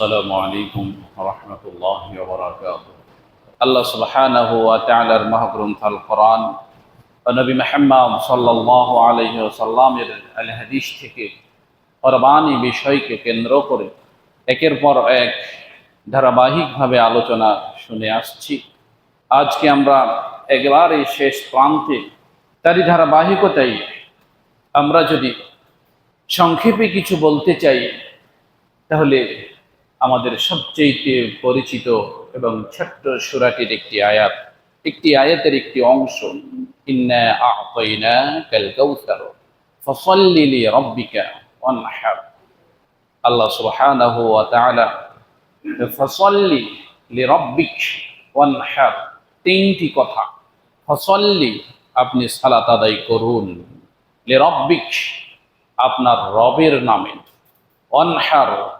আসসালামু আলাইকুম রহমতুল্লাহ আল্লাহ সুবহানাহু ওয়া তাআলার মহাগ্রন্থ আল কোরআন নবী মুহাম্মদ সাল্লাল্লাহু আলাইহি ওয়াসাল্লামের আল হাদিস থেকে কোরবানি বিষয়কে কেন্দ্র করে একের পর এক ধারাবাহিকভাবে আলোচনা শুনে আসছি। আজকে আমরা একবারে শেষ প্রান্তে তারই ধারাবাহিকতাই আমরা যদি সংক্ষেপে কিছু বলতে চাই, তাহলে আমাদের সবচেয়ে পরিচিত এবং ছোট্ট সুরাটির একটি আয়াত, একটি আয়াতের একটি অংশ ফসল্লি লি আল্লাহ ফসল্লি লি তিনটি কথা। ফসল্লি, আপনি সালাত আদায় করুন। আপনার রবের নামে। অনহার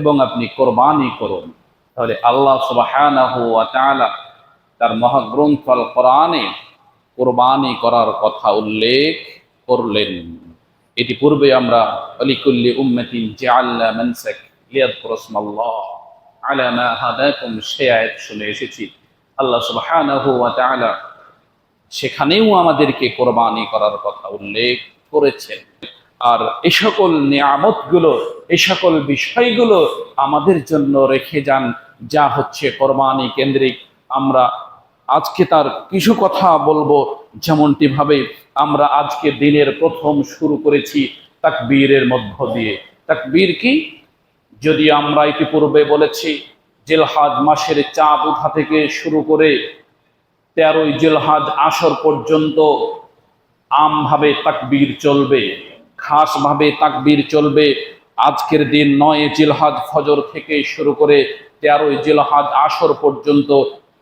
এবং আপনি কোরবানি করুন। তাহলে আল্লাহ তাআলা তার মহাগ্রন্থ আল কোরআনে কোরবানি করার কথা উল্লেখ করলেন। এটি পূর্বে আমরা অলিকুল্লি উম্মতিন জাআলনা মানসাক লিয়াযকুরু ইসমাল্লাহ আলা মা হাদাকুম, সে আয়াত শুনে এসেছি। আল্লাহ সুবহানাহু ওয়া সেখানেও আমাদেরকে কোরবানি করার কথা উল্লেখ করেছেন। আর এই সকল নিয়ামতগুলো এই সকল বিষয়গুলো আমাদের জন্য রেখে যান, যা হচ্ছে কোরবানি কেন্দ্রিক। আমরা আজকে তার কিছু কথা বলব, যেমনটি ভাবে আমরা আজকে দিনের প্রথম শুরু করেছি তাকবীরের মধ্য দিয়ে। তাকবীর কি? যদি আমরা ইতিপূর্বে বলেছি, জেলহাজ মাসের চাঁদ উঠা থেকে শুরু করে তেরোই জেলহাজ আসর পর্যন্ত আমভাবে তাকবীর চলবে। খাসভাবে তাকবীর চলবে। আজকের দিন নয় জিলহাজ ফজর থেকে শুরু করে তেরোই জিলহাজ আসর পর্যন্ত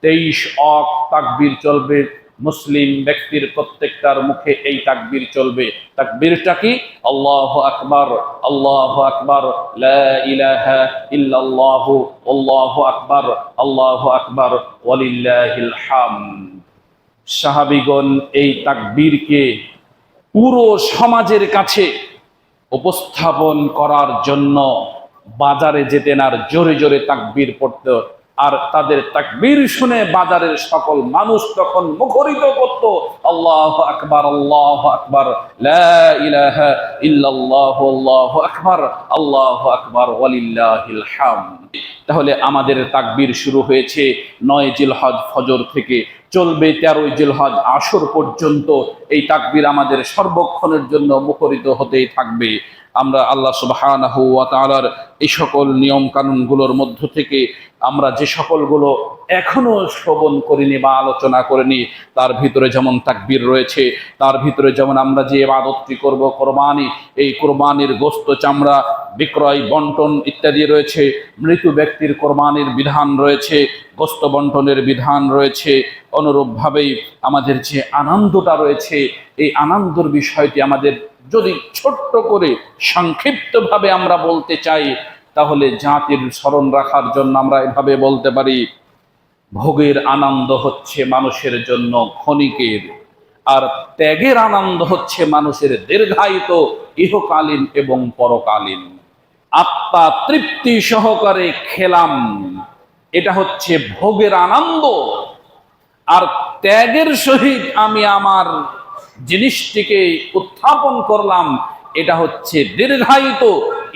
তেইশ অক তাকবীর চলবে। মুসলিম ব্যক্তির প্রত্যেকটার মুখে এই তাকবীর চলবে। তাকবীরটা কি? আল্লাহ আকবার আল্লাহ আকবার ইল্লাল্লাহু, আল্লাহু আকবার আল্লাহু আকবার, ওয়ালিল্লাহিল হামদ। সাহাবিগণ এই তাকবীরকে পুরো সমাজের কাছে উপস্থাপন করার জন্য বাজারে যেতেন আর জোরে জোরে তাকবির পড়ত আর তাদের তাকবীর শুনে বাজারের সকল মানুষ তখন মুখরিত করত, আল্লাহ আকবার আল্লাহ আকবার আকবার, আল্লাহু আকবার হামদ। তাহলে আমাদের তাকবীর শুরু হয়েছে নয় জিলহজ ফজর থেকে। চলবে তেরোই জিলহজ আসর পর্যন্ত এই তাকবীর আমাদের সর্বক্ষণের জন্য মুখরিত হতেই থাকবে। আমরা আল্লাহ তাআলার এই সকল নিয়ম কানুনগুলোর মধ্য থেকে আমরা যে সকলগুলো এখনও শ্রবণ করিনি বা আলোচনা করিনি, তার ভিতরে যেমন তাকবির রয়েছে, তার ভিতরে যেমন আমরা যে ইবাদতটি করব, কোরবানি, এই কোরবানির গোস্ত, চামড়া, বিক্রয় বন্টন ইত্যাদি রয়েছে, মৃত ব্যক্তির কোরবানির বিধান রয়েছে, গোস্ত বন্টনের বিধান রয়েছে, অনুরূপভাবেই আমাদের যে আনন্দটা রয়েছে এই আনন্দর বিষয়টি আমাদের যদি ছোট্ট করে সংক্ষিপ্তভাবে আমরা বলতে চাই, তাহলে জাতির স্মরণ রাখার জন্য আমরা এভাবে বলতে পারি, ভোগের আনন্দ হচ্ছে মানুষের জন্য ক্ষণিকের, আর ত্যাগের আনন্দ হচ্ছে মানুষের দীর্ঘায়িত, ইহকালীন এবং পরকালীন। আত্মা তৃপ্তি সহকারে খেলাম, এটা হচ্ছে ভোগের আনন্দ। আর ত্যাগের সহিত আমি আমার জিনিসটিকে উত্থাপন করলাম, এটা হচ্ছে দীর্ঘায়িত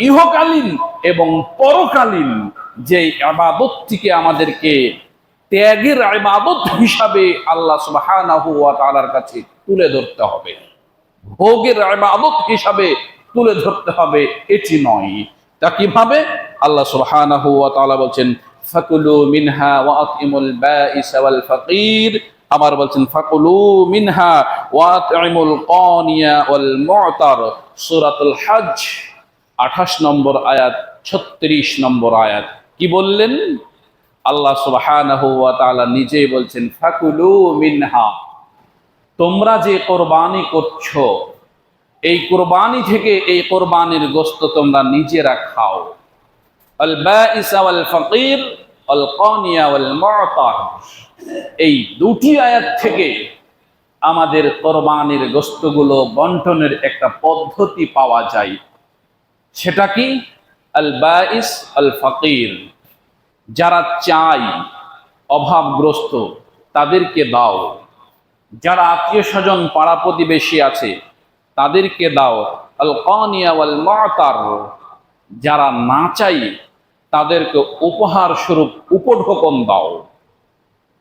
ইহকালীন এবং পরকালীন যে আবাদতটিকে আমাদেরকে ত্যাগের আবাদত হিসাবে আল্লাহ তাআলার কাছে তুলে ধরতে হবে। ভোগের আবাদত হিসাবে তুলে ধরতে হবে, এটি নয়। তা কীভাবে? আল্লাহ ওয়া বলছেন, ফাকুলু মিনহা ওয়া আতিমুল ওয়াল ফাকির। আবার বলছেন, ফাকুলু মিনহা ওয়া আতিমুল কানিয়া ওয়াল মু'তার। সূরাতুল হজ 28 নম্বর আয়াত 36 নম্বর আয়াত। কি বললেন? আল্লাহ সুবহানাহু ওয়া তাআলা নিজেই বলছেন, ফাকুলু মিনহা। তোমরা যে কোরবানি করছ, এই কোরবানি থেকে এই কোরবানির গোস্ত তোমরা নিজেরা খাও। আল বাঈস ওয়াল ফাকির এই দুটি আয়াত থেকে আমাদের কোরবানির গোস্তগুলো বন্টনের একটা পদ্ধতি পাওয়া যায়। সেটা কি? আল আল ফকির যারা চাই অভাবগ্রস্ত, তাদেরকে দাও। যারা আত্মীয় স্বজন পাড়া প্রতিবেশী আছে, তাদেরকে দাও। আল কানিয়া মাতার যারা না চাই তাদেরকে উপহার স্বরূপ উপঢোকন দাও।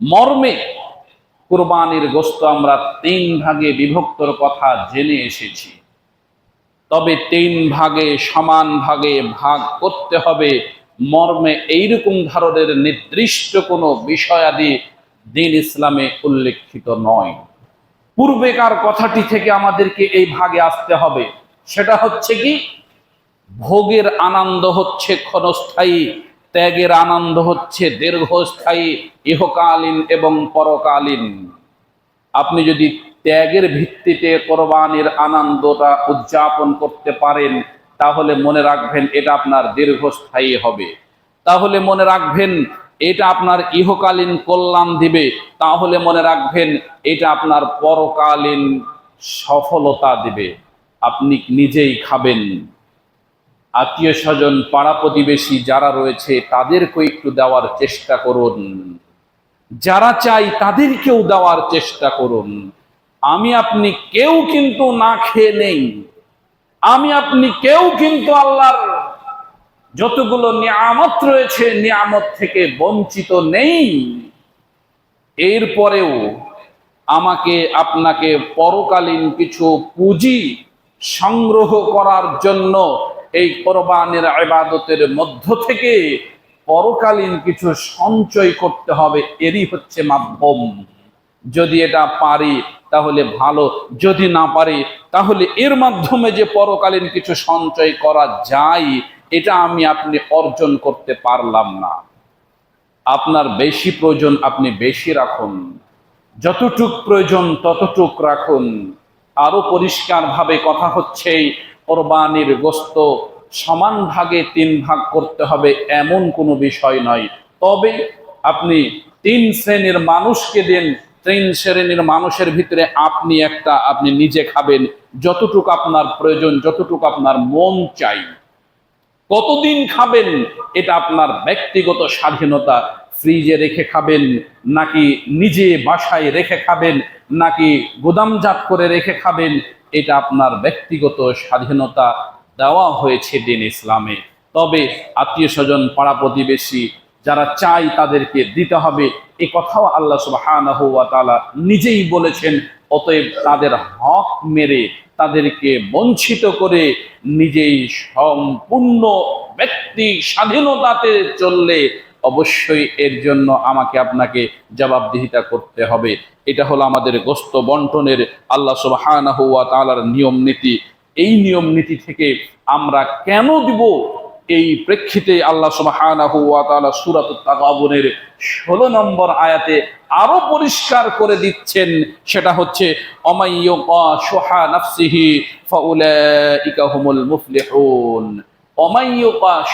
মর্মে কুরবানির গোস্ত আমরা তিন ভাগে বিভক্তর কথা জেনে এসেছি। তবে তিন ভাগে সমান ভাগে ভাগ করতে হবে। মর্মে এইরকম ধরনের নির্দিষ্ট কোনো বিষয়াদি দিন ইসলামে উল্লেখিত নয়। পূর্বেকার কথাটি থেকে আমাদেরকে এই ভাগে আসতে হবে। সেটা হচ্ছে কি? ভোগের আনন্দ হচ্ছে ক্ষণস্থায়ী, ত্যাগের আনন্দ হচ্ছে দীর্ঘস্থায়ী, ইহকালীন এবং পরকালীন। আপনি যদি ত্যাগের ভিত্তিতে কোরবানির আনন্দটা উদযাপন করতে পারেন, তাহলে মনে রাখবেন এটা আপনার দীর্ঘস্থায়ী হবে। তাহলে মনে রাখবেন এটা আপনার ইহকালীন কল্যাণ দিবে। তাহলে মনে রাখবেন এটা আপনার পরকালীন সফলতা দিবে। আপনি নিজেই খাবেন। আত্মীয় স্বজন, পাড়া প্রতিবেশী যারা রয়েছে তাদেরকে একটু দেওয়ার চেষ্টা করুন। যারা চাই তাদেরকেও দেওয়ার চেষ্টা করুন। আমি, আপনি কেউ কিন্তু না খেয়ে নেই। আমি, আপনি কেউ কিন্তু আল্লাহর যতগুলো নিয়ামত রয়েছে, নিয়ামত থেকে বঞ্চিত নেই। এরপরেও আমাকে, আপনাকে পরকালীন কিছু পুঁজি সংগ্রহ করার জন্য এই কোরবানের আবাদতের মধ্য থেকে পরকালীন কিছু সঞ্চয় করতে হবে, এরই হচ্ছে মাধ্যম। যদি এটা পারি, তাহলে ভালো। যদি না পারি, তাহলে এর মাধ্যমে যে পরকালীন কিছু সঞ্চয় করা যায়, এটা আমি আপনি অর্জন করতে পারলাম না। আপনার বেশি প্রয়োজন আপনি বেশি রাখুন। যতটুক প্রয়োজন ততটুক রাখুন। আরও পরিষ্কারভাবে কথা হচ্ছে কোরবানির গোস্ত সমান ভাগে তিন ভাগ করতে হবে এমন কোনো বিষয় নয়। তবে আপনি তিন শ্রেণির মানুষকে দিন, তিন শ্রেণির মানুষের ভিতরে আপনি একটা, আপনি নিজে খাবেন, যতটুকু আপনার প্রয়োজন, যতটুকু আপনার মন চাই। কতদিন খাবেন এটা আপনার ব্যক্তিগত স্বাধীনতা। ফ্রিজে রেখে খাবেন, নাকি নিজে বাসায় রেখে খাবেন, নাকি গুদামজাত করে রেখে খাবেন এটা আপনার ব্যক্তিগত স্বাধীনতা দেওয়া হয়েছে দিন ইসলামে। তবে আত্মীয় স্বজন, পাড়া প্রতিবেশী যারা চাই তাদেরকে দিতে হবে, এ কথাও আল্লাহ তাআলা নিজেই বলেছেন, অতএব তাদের হক মেরে তাদেরকে বঞ্চিত করে নিজেই সম্পূর্ণ ব্যক্তি স্বাধীনতাতে চললে অবশ্যই এর জন্য আমাকে আপনাকে জবাবদিহিতা করতে হবে। এটা হলো আমাদের গোস্ত বন্টনের আল্লাহ সুবহানাহু ওয়া তাআলার নিয়ম নীতি। এই নিয়ম নীতি থেকে আমরা কেন দিব? এই প্রেক্ষিতে আল্লাহ সুবহানাহু ওয়া তাআলা সূরাতুত তাগাবুনের 16 নম্বর আয়াতে আরও পরিষ্কার করে দিচ্ছেন, সেটা হচ্ছে অমাইয়ুকা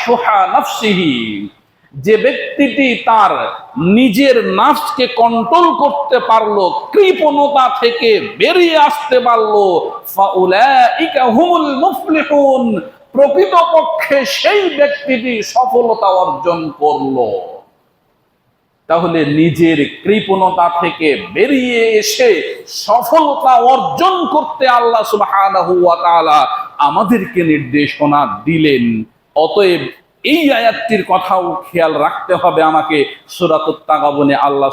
শুহা নাফসিহি যে ব্যক্তিটি তার নিজের নাফসকে কন্ট্রোল করতে পারল, কৃপণতা থেকে বেরিয়ে আসতে পারল প্রকৃতপক্ষে সেই ব্যক্তিটি সফলতা অর্জন করল। তাহলে নিজের কৃপণতা থেকে বেরিয়ে এসে সফলতা অর্জন করতে আল্লাহ আমাদেরকে নির্দেশনা দিলেন। অতএব এই আয়াতটির কথাও খেয়াল রাখতে হবে আমাকে। সূরাতুত তাগাবুনে আল্লাহ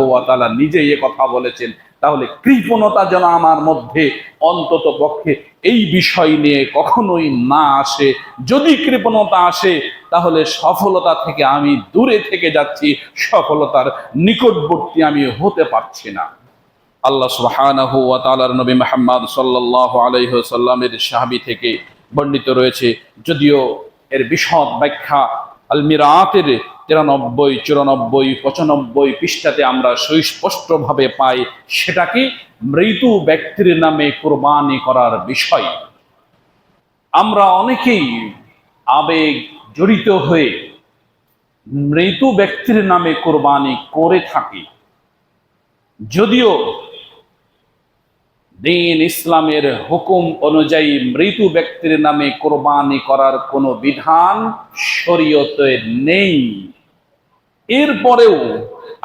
ওয়া নিজেই এ কথা বলেছেন। তাহলে কৃপণতা যেন আমার মধ্যে অন্তত পক্ষে এই বিষয় নিয়ে কখনোই না আসে। যদি কৃপণতা আসে, তাহলে সফলতা থেকে আমি দূরে থেকে যাচ্ছি, সফলতার নিকটবর্তী আমি হতে পারছি না। আল্লাহ সুবহানাহু নবী মুহাম্মদ সাল্লাল্লাহু আলাইহি ওয়াসাল্লামের সাহাবী থেকে বর্ণিত রয়েছে, যদিও এর বিশদ ব্যাখ্যা, আলমিরাতের তিরানব্বই, চুরানব্বই, পঁচানব্বই পৃষ্ঠাতে আমরা সুস্পষ্টভাবে পাই সেটা কি মৃত্যু ব্যক্তির নামে কোরবানি করার বিষয়। আমরা অনেকেই আবেগ জড়িত হয়ে মৃত ব্যক্তির নামে কোরবানি করে থাকি। যদিও দিন ইসলামের হুকুম অনুযায়ী মৃত ব্যক্তির নামে কোরবানি করার কোনো বিধান শরীয়তে নেই। এরপরেও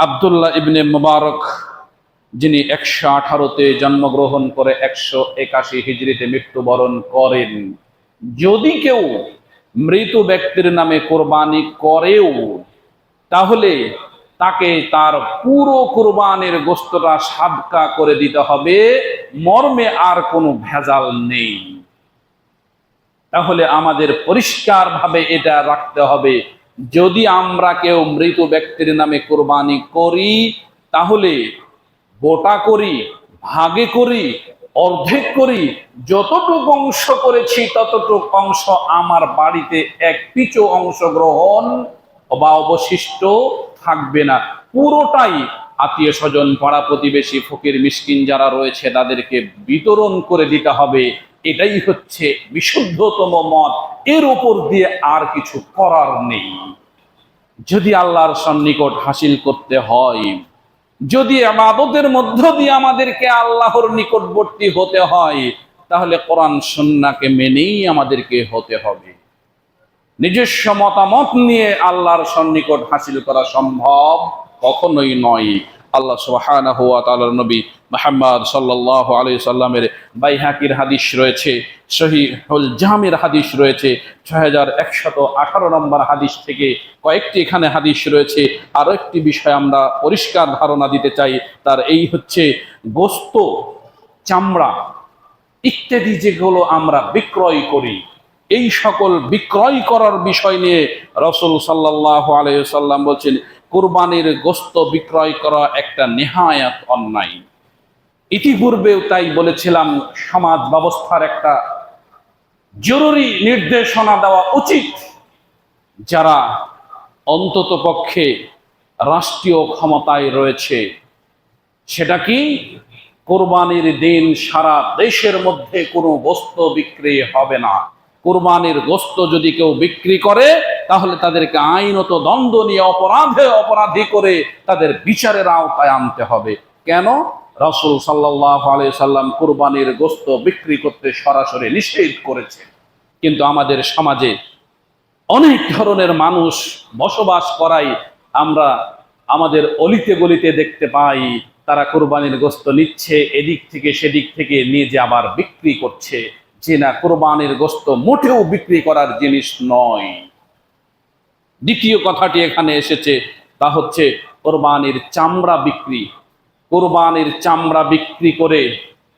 আব্দুল্লাহ ইবনে মুবারক, যিনি একশো আঠারোতে জন্মগ্রহণ করে একশো একাশি হিজড়িতে মৃত্যুবরণ করেন, যদি কেউ মৃত ব্যক্তির নামে কোরবানি করেও, তাহলে তাকে তার পুরো কোরবানের গোস্তটা সাদকা করে দিতে হবে। মর্মে আর কোনো ভেজাল নেই। তাহলে আমাদের পরিষ্কারভাবে এটা রাখতে হবে। যদি আমরা কেউ মৃত ব্যক্তির নামে কোরবানি করি, তাহলে গোটা করি, ভাগে করি, অর্ধেক করি, যতটুকু অংশ করেছি ততটুকু অংশ আমার বাড়িতে এক পিছু অংশ গ্রহণ বা অবশিষ্ট। থাকবে না। পুরোটাই আত্মীয় স্বজন, পাড়া প্রতিবেশী, ফকির, মিসকিন যারা রয়েছে, তাদেরকে বিতরণ করে দিতে হবে। এটাই হচ্ছে বিশুদ্ধতম মত। এর উপর দিয়ে আর কিছু করার নেই। যদি আল্লাহর সন্নিকট হাসিল করতে হয়, যদি আমাদের মধ্য দিয়ে আমাদেরকে আল্লাহর নিকটবর্তী হতে হয়, তাহলে কোরআন সন্নাকে মেনেই আমাদেরকে হতে হবে। নিজস্ব মতামত নিয়ে আল্লাহর সন্নিকট হাসিল করা সম্ভব কখনোই নয়। আল্লাহ সুবহানাহু ওয়া তাআলার নবী মুহাম্মদ সাল্লাল্লাহু আলাইহি সাল্লামের বাইহাকির হাদিস রয়েছে, সহিহুল জামের হাদিস রয়েছে 6118 নম্বর হাদিস থেকে কয়েকটি এখানে হাদিস রয়েছে। আরও একটি বিষয় আমরা পরিষ্কার ধারণা দিতে চাই, তার এই হচ্ছে গোস্ত, চামড়া ইত্যাদি যেগুলো আমরা বিক্রয় করি। এই সকল বিক্রয় করার বিষয় নিয়ে রসুল সাল্লাহ আলাইসাল্লাম বলছেন, কুরবানির গোস্ত বিক্রয় করা একটা নেহায়াত অন্যায়। ইতিপূর্বেও তাই বলেছিলাম, সমাজ ব্যবস্থার একটা জরুরি নির্দেশনা দেওয়া উচিত। যারা অন্তত পক্ষে রাষ্ট্রীয় ক্ষমতায় রয়েছে, সেটা কি? কোরবানির দিন সারা দেশের মধ্যে কোনো গোস্ত বিক্রি হবে না। কোরবানির গোস্ত যদি কেউ বিক্রি করে, তাহলে তাদেরকে আইনত দ্বন্দ্ব নিয়ে অপরাধে অপরাধী করে তাদের বিচারের আওতায় আনতে হবে। কেন? রসুল সাল্লাহ আলি সাল্লাম কোরবানির গোস্ত বিক্রি করতে সরাসরি নিষেধ করেছে। কিন্তু আমাদের সমাজে অনেক ধরনের মানুষ বসবাস করাই আমরা আমাদের অলিতে গলিতে দেখতে পাই, তারা কোরবানির গোস্ত নিচ্ছে, এদিক থেকে সেদিক থেকে নিয়ে যে আবার বিক্রি করছে। যে না কোরবানির গোস্ত মোটেও বিক্রি করার জিনিস নয়। দ্বিতীয় কথাটি এখানে এসেছে, তা হচ্ছে কোরবানির চামড়া বিক্রি। কোরবানির চামড়া বিক্রি করে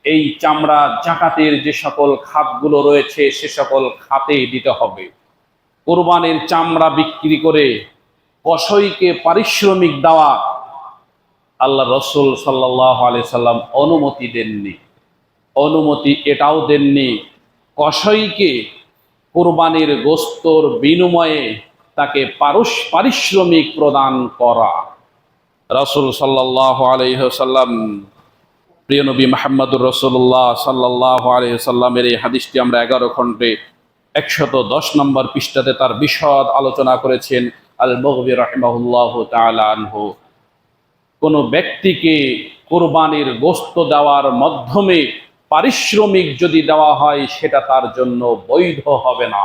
এই চামড়া জাকাতের যে সকল খাতগুলো রয়েছে, সে সকল খাতে দিতে হবে। কোরবানির চামড়া বিক্রি করে কসইকে পারিশ্রমিক দেওয়া আল্লাহ রসুল সাল্লাহ আলি সাল্লাম অনুমতি দেননি। অনুমতি এটাও দেননি কষইকে কোরবানির গোস্তর বিনিময়ে তাকে পারস পারিশ্রমিক প্রদান করা। রসুল সাল্লাহ আলহ্লাম প্রিয় নবী মাহমুদুর রসুল্লাহ সাল্লাহ আলহ্লামের এই হাদিসটি আমরা এগারো খণ্ডে একশত দশ নম্বর পৃষ্ঠাতে তার বিশদ আলোচনা করেছেন আল মহবি রহমাহুল্লাহ তালানহ কোনো ব্যক্তিকে কোরবানির গোস্ত দেওয়ার মাধ্যমে পারিশ্রমিক যদি দেওয়া হয়, সেটা তার জন্য বৈধ হবে না।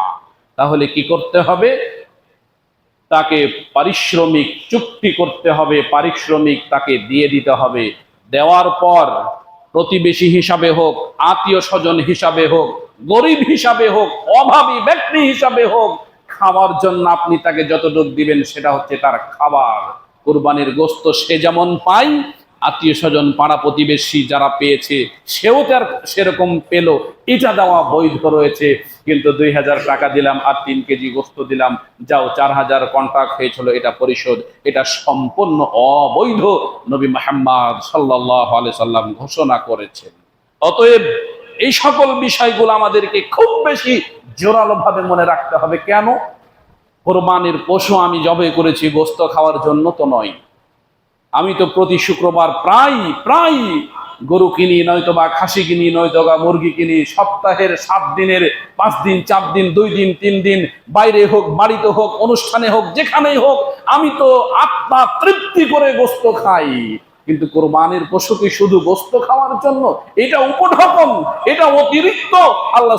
তাহলে কি করতে হবে? তাকে পারিশ্রমিক চুক্তি করতে হবে, পারিশ্রমিক তাকে দিয়ে দিতে হবে। দেওয়ার পর প্রতিবেশী হিসাবে হোক, আত্মীয় স্বজন হিসাবে হোক, গরিব হিসাবে হোক, অভাবী ব্যক্তি হিসাবে হোক, খাওয়ার জন্য আপনি তাকে যতটুকু দিবেন, সেটা হচ্ছে তার খাবার। কোরবানির গোস্ত সে যেমন পায় আত্মীয় স্বজন পাড়া প্রতিবেশী যারা পেয়েছে, সেও তার সেরকম পেল। এটা দেওয়া বৈধ রয়েছে। কিন্তু দুই হাজার টাকা দিলাম আর তিন কেজি গোস্ত দিলাম। যাও, চার হাজার কন্ট্রাক্ট হয়েছিল, এটা পরিশোধ। এটা সম্পূর্ণ অবৈধ, নবী মাহমদ সাল্লাহ আলি সাল্লাম ঘোষণা করেছেন। অতএব এই সকল বিষয়গুলো আমাদেরকে খুব বেশি জোরালোভাবে মনে রাখতে হবে। কেন? কোরবানির পশু আমি জবে করেছি, গোস্ত খাওয়ার জন্য তো নয়। আমি তো প্রতি শুক্রবার প্রায় প্রায় গরু কিনি নয়তো বা খাসি কিনি নয়তো বা মুরগি কিনি। সপ্তাহের সাত দিনের, পাঁচ দিন, চার দিন, দুই দিন, তিন দিন, বাইরে হোক, বাড়িতে হোক, অনুষ্ঠানে হোক, যেখানেই হোক, আমি তো আত্মা তৃপ্তি করে গোস্ত খাই। কিন্তু কোরবানির পশু কি শুধু গোস্ত খাওয়ার জন্য, এটা উপঢকন, এটা অতিরিক্ত। আল্লাহ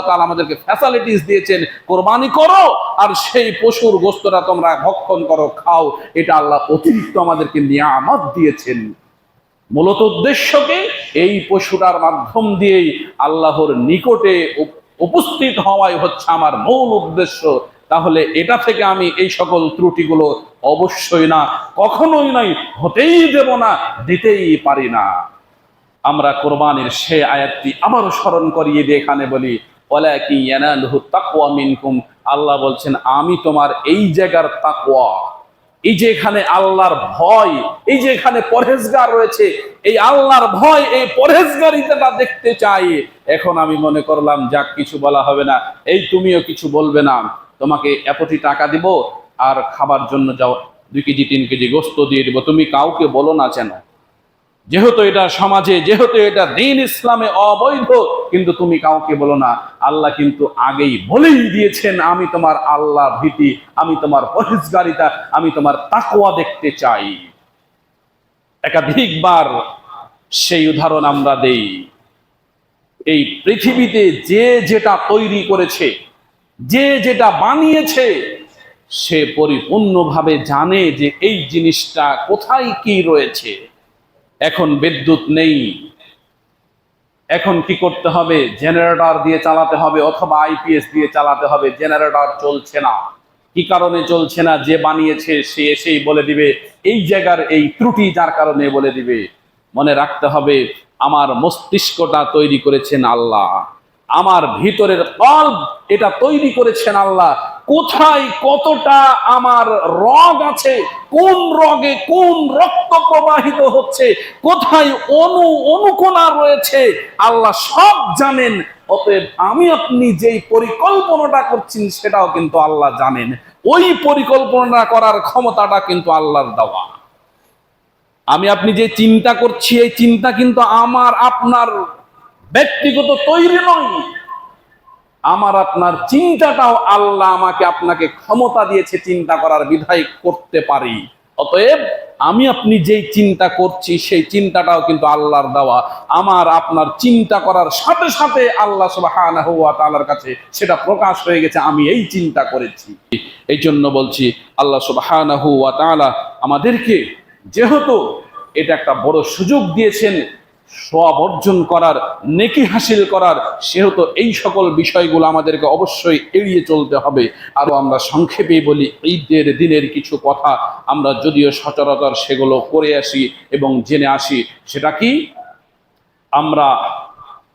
তাআলা আমাদেরকে ফ্যাসিলিটিস দিয়েছেন, কোরবানি করো আর সেই পশুর গোস্তটা তোমরা ভক্ষণ করো, খাও। এটা আল্লাহ অতিরিক্ত আমাদেরকে নিয়ামত দিয়েছেন। মূলত উদ্দেশ্যকে এই পশুটার মাধ্যম দিয়েই আল্লাহর নিকটে উপ- উপস্থিত হওয়াই হচ্ছে আমার মূল উদ্দেশ্য। তাহলে এটা থেকে আমি এই সকল ত্রুটিগুলো অবশ্যই না, কখনোই নাই হতেই দেব না, দিতেই পারি না। আমরা কোরবানির সে আয়াতটি আবারও স্মরণ করিয়ে দিয়ে এখানে বলি আল্লাহ বলছেন, আমি তোমার এই জায়গার তাকওয়া, এই যে এখানে আল্লাহর ভয়, এই যে এখানে পরহেজগার রয়েছে, এই আল্লাহর ভয়, এই পরহেজগারিতাটা দেখতে চাই, এখন আমি মনে করলাম, যাক, কিছু বলা হবে না। এই তুমিও কিছু বলবে না। তোমাকে এতটি টাকা দিব আর খাবার জন্য যাও, দুই কেজি, তিন কেজি গোস্ত দিয়ে দিব। তুমি কাউকে বলো না কেন যেহেতু এটা সমাজে, যেহেতু এটা দিন ইসলামে অবৈধ, কিন্তু তুমি কাউকে বলো না। আল্লাহ কিন্তু আগেই বলেই দিয়েছেন, আমি তোমার আল্লাহ ভীতি, আমি তোমার পরিষ্কারিতা আমি তোমার তাকওয়া দেখতে চাই। একাধিকবার সেই উদাহরণ আমরা দেই। এই পৃথিবীতে যে যেটা তৈরি করেছে যে যেটা বানিয়েছে, সে পরিপূর্ণভাবে জানে যে এই জিনিসটা কোথায় কি রয়েছে। এখন বিদ্যুৎ নেই। এখন কি করতে হবে? জেনারেটর দিয়ে চালাতে হবে অথবা আইপিএস দিয়ে চালাতে হবে। জেনারেটর চলছে না। কি কারণে চলছে না? যে বানিয়েছে, সে এসেই বলে দিবে। এই জায়গার এই ত্রুটি যার কারণে বলে দিবে। মনে রাখতে হবে, আমার মস্তিষ্কটা তৈরি করেছেন আল্লাহ। আমার ভিতরের কল্প এটা তৈরি করেছেন আল্লাহ। কোথায় কতটা আমার রগ আছে, কোন রগে কোন রক্ত প্রবাহিত হচ্ছে, কোথায় অনু অনুকোনা রয়েছে, আল্লাহ সব জানেন। অতএব আমি আপনি যেই পরিকল্পনাটা করছেন সেটাও কিন্তু আল্লাহ জানেন। ওই পরিকল্পনা করার ক্ষমতাটা কিন্তু আল্লাহর দেওয়া। আমি আপনি যে চিন্তা করছি, এই চিন্তা কিন্তু আমার, আপনার ব্যক্তিগত তৈরি নয়। আমার আপনার চিন্তাটাও আল্লাহ আমাকে আপনাকে ক্ষমতা দিয়েছে চিন্তা করার বিধায় করতে পারি। অতএব আমি আপনি যেই চিন্তা করছি, সেই চিন্তাটাও কিন্তু আল্লাহর দেওয়া। আমার আপনার চিন্তা করার সাথে সাথে আল্লাহ তাআলার কাছে সেটা প্রকাশ হয়ে গেছে, আমি এই চিন্তা করেছি। এই জন্য বলছি, আল্লাহ তাআলা আমাদেরকে যেহেতু এটা একটা বড় সুযোগ দিয়েছেন সব অর্জন করার, নেকি হাসিল করার, সেহেতু এই সকল বিষয়গুলো আমাদেরকে অবশ্যই এড়িয়ে চলতে হবে। আরও আমরা সংক্ষেপে বলি, ঈদের দিনের কিছু কথা আমরা যদিও সচরাচর সেগুলো করে আসি এবং জেনে আসি, সেটা কি? আমরা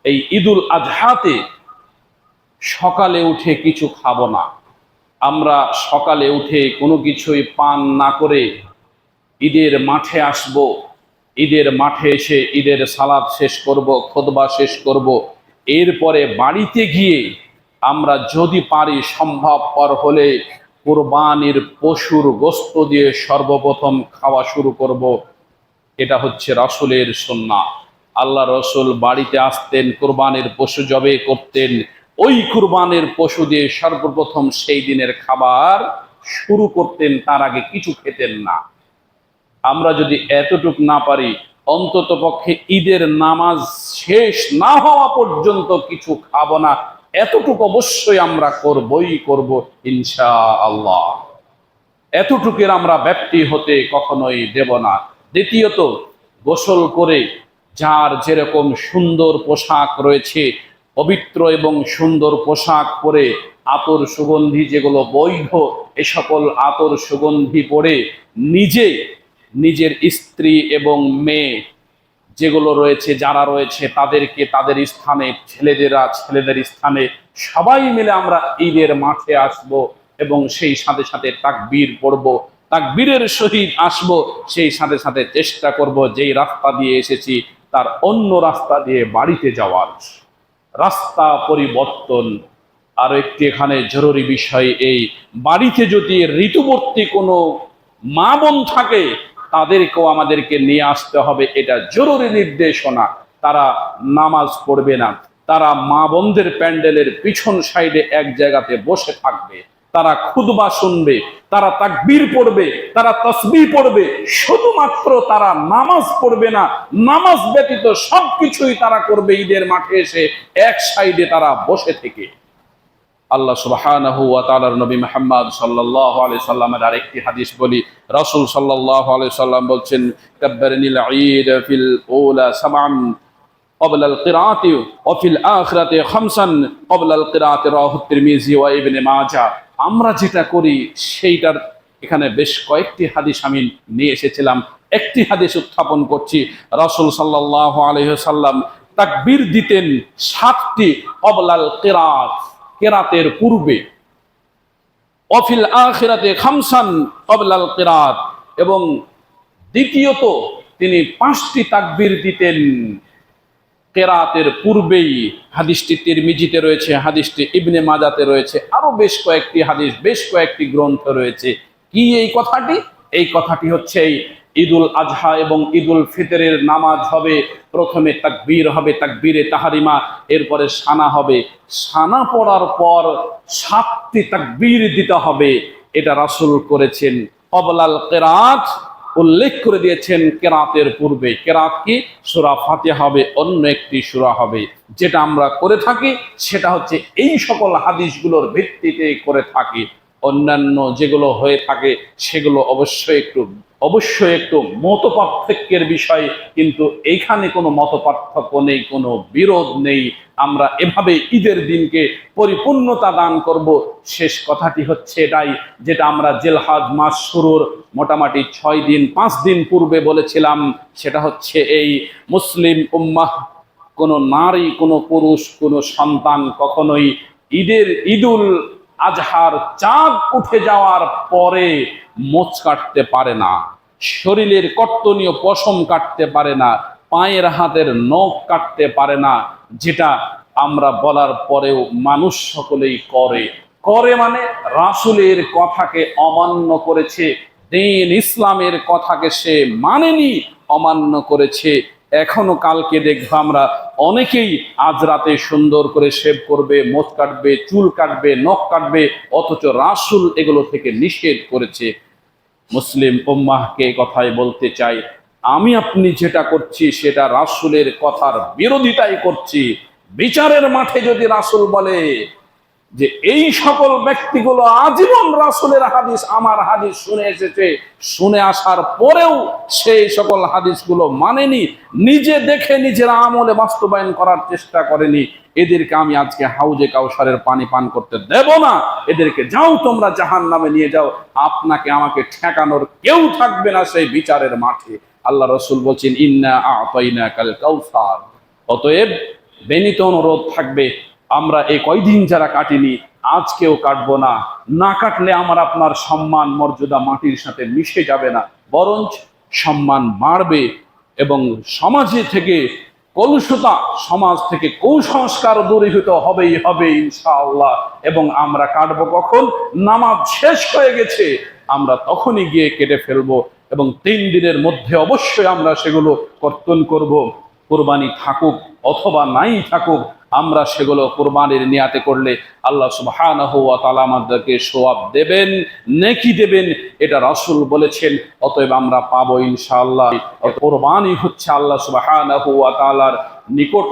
এই ঈদুল আজহাতে সকালে উঠে কিছু খাব না। আমরা সকালে উঠে কোনো কিছুই পান না করে ঈদের মাঠে আসব। ঈদের মাঠে এসে ঈদের সালাদ শেষ করব, খোদবা শেষ করব। এরপরে বাড়িতে গিয়ে আমরা যদি পারি সম্ভবপর হলে কোরবানির পশুর গোস্ত দিয়ে সর্বপ্রথম খাওয়া শুরু করব। এটা হচ্ছে রসুলের সন্না আল্লাহ রসুল বাড়িতে আসতেন, কোরবানির পশু জবে করতেন। ওই কুরবানের পশু দিয়ে সর্বপ্রথম সেই দিনের খাবার শুরু করতেন, তার আগে কিছু খেতেন না। আমরা যদি এতটুক না পারি, অন্তত পক্ষে ঈদের নামাজ শেষ না হওয়া পর্যন্ত কিছু খাব না, এতটুকু অবশ্যই আমরা করবই করব ইনশা আল্লাহ এতটুকের আমরা ব্যক্তি হতে কখনোই দেব না। দ্বিতীয়ত, গোসল করে যার যেরকম সুন্দর পোশাক রয়েছে, পবিত্র এবং সুন্দর পোশাক পরে আতর সুগন্ধি যেগুলো বৈধ, এ সকল আতর সুগন্ধি পরে নিজে নিজের স্ত্রী এবং মেয়ে যেগুলো রয়েছে, যারা রয়েছে, তাদেরকে তাদের স্থানে, ছেলেদেরা ছেলেদের স্থানে সবাই মিলে আমরা ঈদের মাঠে আসব এবং সেই সাথে সাথে তাকবীর পড়ব। তাকবীরের সহিত আসব, সেই সাথে সাথে চেষ্টা করব যেই রাস্তা দিয়ে এসেছি, তার অন্য রাস্তা দিয়ে বাড়িতে যাওয়ার। রাস্তা পরিবর্তন। আর একটি এখানে জরুরি বিষয় এই, বাড়িতে যদি ঋতুবর্তী কোনো মা বোন থাকে তাদেরকেও আমাদেরকে নিয়ে আসতে হবে, এটা জরুরি নির্দেশনা। তারা নামাজ পড়বে না, তারা মা বোনদের প্যান্ডেলের পিছন সাইডে এক জায়গাতে বসে থাকবে, তারা খুদবা শুনবে, তারা তাকবীর পড়বে, তারা তসবি পড়বে, শুধুমাত্র তারা নামাজ পড়বে না, নামাজ ব্যতীত সবকিছুই তারা করবে ঈদের মাঠে এসে এক সাইডে তারা বসে থেকে। আল্লাহ সুবহানাহু ওয়া তাআলার নবী মুহাম্মদ সাল্লাল্লাহু আলাইহি সাল্লামের আরেকটি হাদিস বলি রাসূল সাল্লাল্লাহু আলাইহি সাল্লাম বলছেন কাব্বারনিল ঈদ ফিল উলা সাবআন قبل القراءة وفي الآخرة خمسا قبل القراءة رواه الترمذي وابن ماجه আমরা যেটা করি সেইটার এখানে বেশ কয়েকটি হাদিস আমি নিয়ে এসেছিলাম একটি হাদিস উত্থাপন করছি রাসূল সাল্লাল্লাহু আলাইহি সাল্লাম তাকবীর দিতেন সাতটি কবলাল কিরাত কেরাতের পূর্বে। অফিল আখিরাতে খামসান কবলাল কিরাত। এবং দ্বিতীয়ত তিনি পাঁচটি তাকবির দিতেন। কেরাতের পূর্বেই হাদিসটি তিরমিজিতে রয়েছে, হাদিসটি ইবনে মাজাতে রয়েছে, আরও বেশ কয়েকটি হাদিস, বেশ কয়েকটি গ্রন্থ রয়েছে। কি এই কথাটি? এই কথাটি হচ্ছে এই ঈদুল আজহা এবং ঈদুল ফিতরের নামাজ হবে, প্রথমে তাকবীর হবে, তাকবীরে তাহারিমা, এরপরে সানা হবে। সানা পড়ার পর সাতটি তাকবীর দিতে হবে, এটা রাসূল করেছেন। কবলাল কেরাত উল্লেখ করে দিয়েছেন কেরাতের পূর্বে। কেরাত কি? সুরা ফাতিহা হবে, অন্য একটি সুরা হবে। যেটা আমরা করে থাকি, সেটা হচ্ছে এই সকল হাদিসগুলোর ভিত্তিতে করে থাকি। অন্যান্য যেগুলো হয়ে থাকে, সেগুলো অবশ্যই একটু অবশ্যই একটু মত পার্থক্যের বিষয়, কিন্তু এইখানে কোনো মত পার্থক্য নেই, কোনো বিরোধ নেই। আমরা এভাবে ঈদের দিনকে পরিপূর্ণতা দান করব। শেষ কথাটি হচ্ছে এটাই, যেটা আমরা জেলহাজ মাস শুরুর মোটামুটি ছয় দিন, পাঁচ দিন পূর্বে বলেছিলাম, সেটা হচ্ছে এই মুসলিম উম্মাহ, কোনো নারী, কোনো পুরুষ, কোনো সন্তান কখনোই ঈদের ঈদুল আজহার চাঁদ উঠে যাওয়ার পরে মোচ কাটতে পারে না, শরীরের কর্তনীয় পশম কাটতে পারে না, পায়ের হাতের নখ কাটতে পারে না, যেটা আমরা বলার পরেও মানুষ সকলেই করে। করে মানে রাসুলের কথাকে অমান্য করেছে, দিন ইসলামের কথাকে সে মানেনি, অমান্য করেছে। এখনও কালকে দেখব আমরা অনেকেই আজ রাতে সুন্দর করে শেভ করবে মোচ কাটবে, চুল কাটবে, নখ কাটবে, অথচ রাসুল এগুলো থেকে নিষেধ করেছে। মুসলিম উম্মাহকে কথাই বলতে চাই, আমি আপনি যেটা করছি সেটা রাসুলের কথার বিরোধিতাই করছি। বিচারের মাঠে যদি রাসুল বলে যে এই সকল ব্যক্তিগুলো আজীবন রাসুলের হাদিস, আমার হাদিস শুনে এসেছে। শুনে আসার পরেও সেই সকল হাদিসগুলো মানেনি। নিজে দেখে নিজের আমলে বাস্তবায়ন করার চেষ্টা করেনি। এদেরকে আমি আজকে হাউজে কাউসারের পানি পান করতে দেব না। এদেরকে যাও, তোমরা জাহান নামে নিয়ে যাও। আপনাকে আমাকে ঠেকানোর কেউ থাকবে না সেই বিচারের মাঠে। আল্লাহ রসুল বলছেন, ইন্না আতাইনা কাল কাউসার। অতএব বেনিত অনুরোধ থাকবে আমরা এই কয়দিন যারা কাটিনি, আজকেও কাটবো না। না কাটলে আমার আপনার সম্মান, মর্যাদা মাটির সাথে মিশে যাবে না। বরঞ্চ সম্মান বাড়বে এবং সমাজে থেকে কলুষতা, সমাজ থেকে কুসংস্কার দূরীভূত হবেই, হবে ইনশাআল্লাহ। এবং আমরা কাটবো কখন? নামাজ শেষ হয়ে গেছে, আমরা তখনই গিয়ে কেটে ফেলব এবং তিন দিনের মধ্যে অবশ্যই আমরা সেগুলো কর্তন করব। কোরবানি থাকুক অথবা নাই থাকুক আমরা সেগুলো কোরবানির নিয়াতে করলে আল্লাহ সুহান হুয়া তালা আমাদেরকে সোয়াব দেবেন, নেকি দেবেন, এটা রাসুল বলেছেন, অতএব আমরা পাবো ইনশাআল্লাহ। কোরবানি হচ্ছে আল্লাহ সুবাহান হুয়া তালার নিকট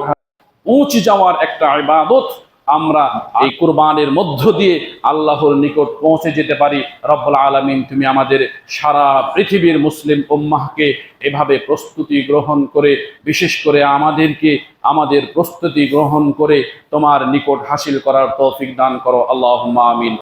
পৌঁছে যাওয়ার একটা ইবাদত। আমরা এই কুরবানের মধ্য দিয়ে আল্লাহর নিকট পৌঁছে যেতে পারি। রব্বুল আলমিন, তুমি আমাদের সারা পৃথিবীর মুসলিম উম্মাহকে এভাবে প্রস্তুতি গ্রহণ করে, বিশেষ করে আমাদেরকে আমাদের প্রস্তুতি গ্রহণ করে তোমার নিকট হাসিল করার তৌফিক দান করো। আল্লাহ আমিন।